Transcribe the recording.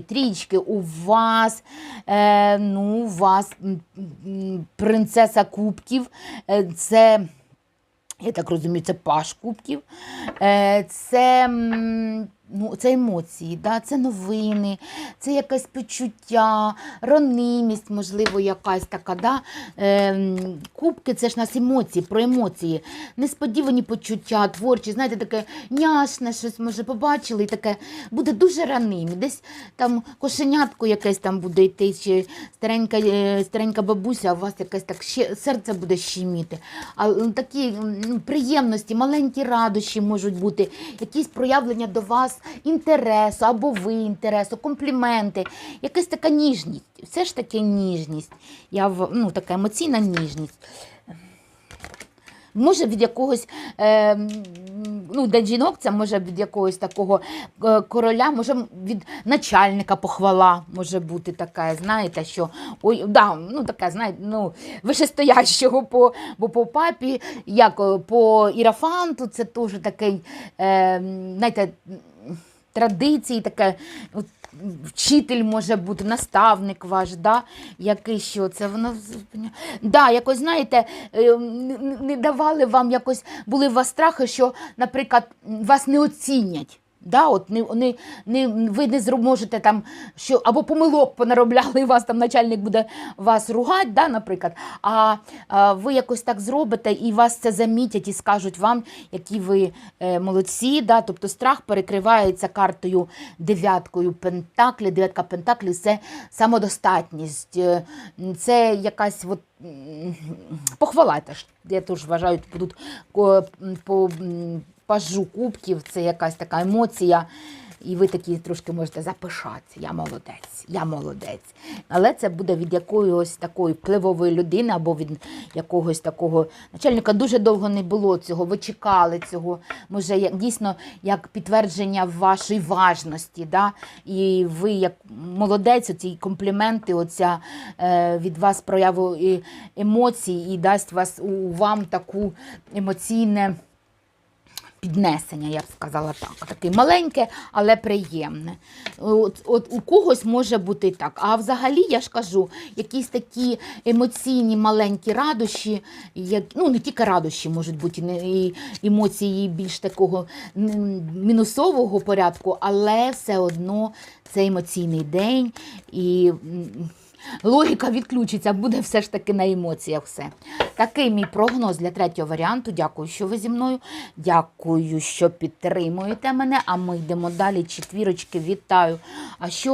трієчки. Трієчки у вас, е, ну, у вас принцеса кубків. Е, це. Я так розумію, це паш кубків. Е, Це, ну, це емоції, да? це новини, це якесь почуття, ронимість, можливо, якась така. Да? Е, Кубки це ж нас емоції, про емоції. Несподівані почуття, творчі, знаєте, таке няшне щось, може, побачили, і таке буде дуже раним. Десь там кошенятко якесь там буде йти, чи старенька, е, старенька бабуся, а у вас якесь так ще, серце буде щеміти. А такі м, приємності, маленькі радощі можуть бути, якісь проявлення до вас інтересу, або ви інтересу, компліменти, якась така ніжність. Все ж таки ніжність. Я ну, така емоційна ніжність. Може від якогось, е, ну, для жінок, це може від якогось такого е, короля, може від начальника похвала може бути така, знаєте, що ой, да, ну така, знаєте, ну, вишестоящого по, бо по папі, як е, по ірафанту, це теж такий, е, знаєте, традиції, таке. от, Вчитель може бути, наставник ваш, да? який що це воно да, якось знаєте, е, не давали вам якось, були у вас страхи, що, наприклад, вас не оцінять. Да, от не, не, не, ви не зможете там, що або помилок понаробляли, і вас там начальник буде вас ругати, да, наприклад. А, а ви якось так зробите, і вас це замітять і скажуть вам, які ви е, молодці. Да, тобто страх перекривається картою дев'яткою пентаклі. Дев'ятка пентаклі це самодостатність, е, це якась от, похвала теж. Я теж вважаю, тут по пажу кубків, це якась така емоція. І ви такі трошки можете запишатися. Я молодець, я молодець. Але це буде від якоїсь такої впливової людини або від якогось такого начальника. Дуже довго не було цього. Ви чекали цього. Може, як дійсно як підтвердження вашої важності. Да? І ви, як молодець, оці компліменти, оця е, від вас прояву і емоцій, і дасть вас у вам таку емоційне піднесення, я б сказала так. Таке маленьке, але приємне. От, от у когось може бути так. А взагалі, я ж кажу, якісь такі емоційні маленькі радощі, як, ну не тільки радощі можуть бути, і емоції більш такого мінусового порядку, але все одно це емоційний день. І Логіка відключиться, буде все ж таки на емоціях все. Такий мій прогноз для третього варіанту. Дякую, що ви зі мною. Дякую, що підтримуєте мене. А ми йдемо далі. Четвірочки, вітаю. А що